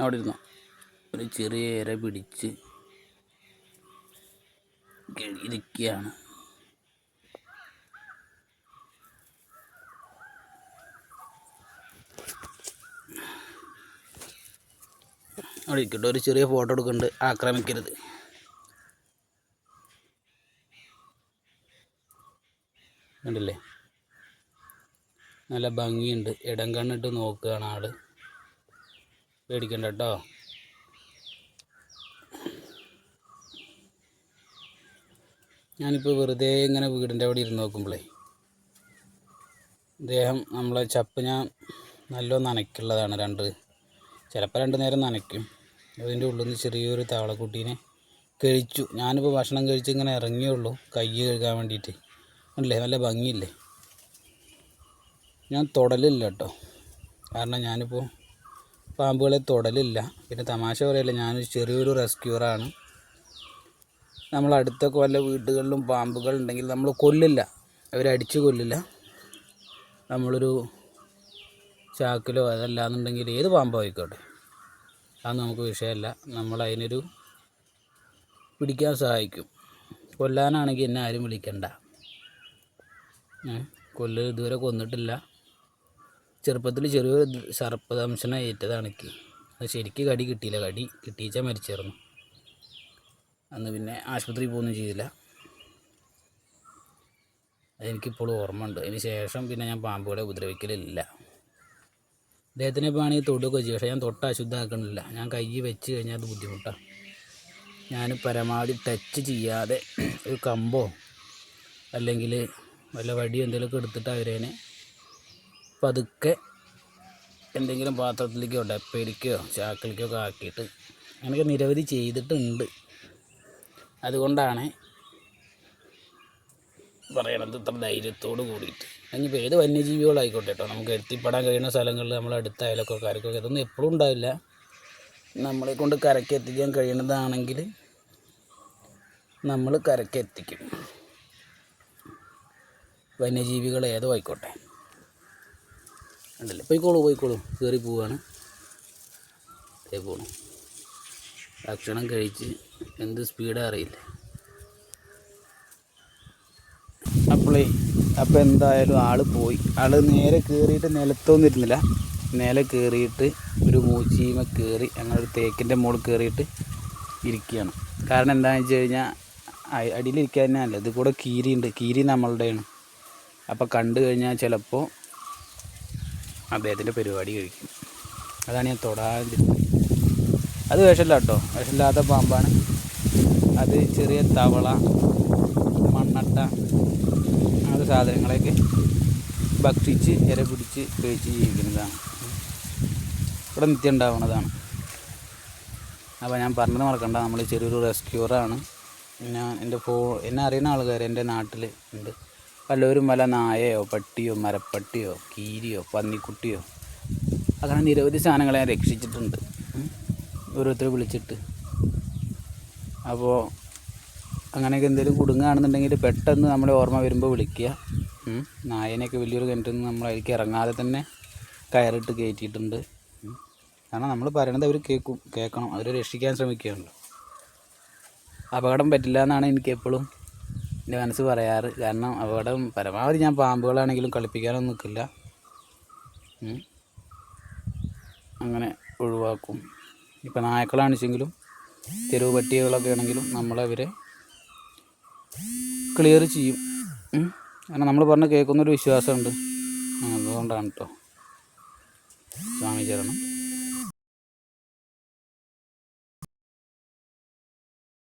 അവിടെ ഇരുന്നു ഒരു ചെറിയ ഇര പിടിച്ച് ഇരിക്കുകയാണ്. അവിടെ ഇരിക്കട്ടെ ഒരു ചെറിയ ഫോട്ടോ എടുക്കുന്നുണ്ട്. ആക്രമിക്കരുത്. കണ്ടില്ലേ? നല്ല ഭംഗിയുണ്ട്. ഇടം കണ്ണിട്ട് നോക്കുകയാണ് ആൾ. പേടിക്കണ്ട കേട്ടോ ഞാനിപ്പോൾ വെറുതെ ഇങ്ങനെ വീടിന്റെ അവിടെ ഇരുന്ന് നോക്കുമ്പോഴേ അദ്ദേഹം നമ്മളെ ചപ്പ് ഞാൻ നല്ല നനയ്ക്കുള്ളതാണ് രണ്ട് ചിലപ്പോൾ രണ്ട് നേരം നനയ്ക്കും. അതിന്റെ ഉള്ളിൽ നിന്ന് ചെറിയൊരു താവളക്കുട്ടീനെ കഴിച്ചു. ഞാനിപ്പോൾ ഭക്ഷണം കഴിച്ച് ഇങ്ങനെ ഇറങ്ങിയുള്ളൂ കൈ കഴുകാൻ വേണ്ടിയിട്ട് അല്ലേ നല്ല ഭംഗിയില്ലേ? ഞാൻ തൊടലില്ല കേട്ടോ കാരണം ഞാനിപ്പോൾ പാമ്പുകളെ തൊടലില്ല. പിന്നെ തമാശ പറയല്ല ഞാനൊരു ചെറിയൊരു റെസ്ക്യൂറാണ്. നമ്മൾ അടുത്തൊക്കെ വല്ല വീടുകളിലും പാമ്പുകൾ ഉണ്ടെങ്കിൽ നമ്മൾ കൊല്ലില്ല. അവരടിച്ച് കൊല്ലില്ല. നമ്മളൊരു ചാക്കിലോ അതല്ലാന്നുണ്ടെങ്കിൽ ഏത് പാമ്പോ ആയിക്കോട്ടെ. അത് നമുക്ക് വിഷയമല്ല. നമ്മൾ അതിനൊരു പിടിക്കാൻ സഹായിക്കും. കൊല്ലാനാണെങ്കിൽ എന്നെ ആരും വിളിക്കണ്ട. കൊല്ല് ഇതുവരെ കൊന്നിട്ടില്ല. ചെറുപ്പത്തിൽ ചെറിയൊരു സർപ്പദംശനം ഏറ്റതാണ് എനിക്ക്. അത് ശരിക്ക് കടി കിട്ടിയില്ല. കടി കിട്ടിയിച്ചാൽ മരിച്ചായിരുന്നു. അന്ന് പിന്നെ ആശുപത്രി പോകുകയൊന്നും ചെയ്തില്ല. അതെനിക്കിപ്പോഴും ഓർമ്മ ഉണ്ട് അതിന് ശേഷം പിന്നെ ഞാൻ പാമ്പുകളെ ഉപദ്രവിക്കലില്ല. അദ്ദേഹത്തിനെ ഇപ്പോൾ ആണെങ്കിൽ തൊടുകയൊക്കെ ചെയ്യും. പക്ഷേ ഞാൻ തൊട്ട് അശുദ്ധമാക്കണില്ല. ഞാൻ കൈ വെച്ച് കഴിഞ്ഞാൽ അത് ബുദ്ധിമുട്ടാണ് ഞാൻ പരമാവധി ടച്ച് ചെയ്യാതെ ഒരു കമ്പോ അല്ലെങ്കിൽ വല്ല വടിയോ എന്തെങ്കിലുമൊക്കെ എടുത്തിട്ട് അവരേനെ പതുക്കെ എന്തെങ്കിലും പാത്രത്തിലേക്കോ ഡപ്പയിലേക്കോ ചാക്കിലേക്കോ ഒക്കെ ആക്കിയിട്ട് അങ്ങനെയൊക്കെ നിരവധി ചെയ്തിട്ടുണ്ട്. അതുകൊണ്ടാണ് പറയണത് ഇത്ര ധൈര്യത്തോട് കൂടിയിട്ട്. ഇനിയിപ്പോൾ ഏത് വന്യജീവികളായിക്കോട്ടെ കേട്ടോ നമുക്ക് എത്തിപ്പെടാൻ കഴിയുന്ന സ്ഥലങ്ങളിൽ നമ്മൾ അടുത്ത കരക്കൊക്കെ ഇതൊന്നും എപ്പോഴും ഉണ്ടാവില്ല. നമ്മളെ കൊണ്ട് കരയ്ക്ക് എത്തിക്കാൻ കഴിയുന്നതാണെങ്കിൽ നമ്മൾ കരയ്ക്ക് എത്തിക്കും. വന്യജീവികൾ ഏതോ ആയിക്കോട്ടെ. ഉണ്ടല്ലേ. പോയിക്കോളൂ പോയിക്കോളൂ. കയറി പോവാണ്. അതേ പോണു. ഭക്ഷണം കഴിച്ച് എന്ത് സ്പീഡാ അറിയില്ല. അപ്പോളേ അപ്പോൾ എന്തായാലും ആൾ പോയി. ആൾ നേരെ കയറിയിട്ട് നിലത്തൊന്നും ഇരുന്നില്ല. നേരെ കയറിയിട്ട് ഒരു മൂച്ചീമ കയറി അങ്ങനെ ഒരു തേക്കിന്റെ മുകളിൽ കയറിയിട്ട് ഇരിക്കുകയാണ്. കാരണം എന്താണെന്ന് വെച്ച് കഴിഞ്ഞാൽ അടിയിലിരിക്കാൻ തന്നെയല്ല ഇത് കൂടെ കീരിയുണ്ട്. കീരി നമ്മളുടെയാണ്. അപ്പോൾ കണ്ടു കഴിഞ്ഞാൽ ചിലപ്പോൾ അദ്ദേഹത്തിന്റെ പരിപാടി കഴിക്കും. അതാണ് ഞാൻ തൊടാതിരുന്നത്. അത് വിഷമില്ല കേട്ടോ വിഷമില്ലാത്ത പാമ്പാണ്. അത് ചെറിയ തവള മണ്ണട്ട അങ്ങനത്തെ സാധനങ്ങളെയൊക്കെ ഭക്ഷിച്ച് ഇര പിടിച്ച് കഴിച്ച് ജീവിക്കുന്നതാണ്. ഇവിടെ നിത്യം ഉണ്ടാവുന്നതാണ്. അപ്പോൾ ഞാൻ പറഞ്ഞത് മറക്കണ്ട. നമ്മൾ ചെറിയൊരു റെസ്ക്യൂറാണ് ഞാൻ എന്റെ ഫോ എന്നെ അറിയുന്ന ആൾക്കാർ എന്റെ നാട്ടിൽ ഉണ്ട്. പലവരും വല്ല നായയോ പട്ടിയോ മരപ്പട്ടിയോ കീരിയോ പന്നിക്കുട്ടിയോ അങ്ങനെ നിരവധി സാധനങ്ങളെ ഞാൻ രക്ഷിച്ചിട്ടുണ്ട്. ഓരോരുത്തർ വിളിച്ചിട്ട്. അപ്പോൾ അങ്ങനെയൊക്കെ എന്തെങ്കിലും കുടുങ്ങുകയാണെന്നുണ്ടെങ്കിൽ പെട്ടെന്ന് നമ്മളെ ഓർമ്മ വരുമ്പോൾ വിളിക്കുക. നായനെയൊക്കെ വലിയൊരു കിണറ്റിൽ നിന്ന് നമ്മൾ അതിലേക്ക് ഇറങ്ങാതെ തന്നെ കയറിട്ട് കയറ്റിയിട്ടുണ്ട്. കാരണം നമ്മൾ പറയണത് അവർ കേൾക്കും കേൾക്കണം അവർ രക്ഷിക്കാൻ ശ്രമിക്കുകയാണല്ലോ. അപകടം പറ്റില്ല എന്നാണ് എനിക്ക് എപ്പോഴും എന്റെ മനസ്സ് പറയാറ്. കാരണം അവിടെ പരമാവധി ഞാൻ പാമ്പുകളാണെങ്കിലും കളിപ്പിക്കാനൊന്നും നിൽക്കില്ല. അങ്ങനെ ഒഴിവാക്കും. ഇപ്പം നായക്കളാണിച്ചെങ്കിലും തെരുവ് പട്ടികളൊക്കെ ആണെങ്കിലും നമ്മളവരെ ക്ലിയർ ചെയ്യും. കാരണം നമ്മൾ പറഞ്ഞ് കേൾക്കുന്നൊരു വിശ്വാസമുണ്ട്. അതുകൊണ്ടാണ് കേട്ടോ സ്വാമി ചരണം.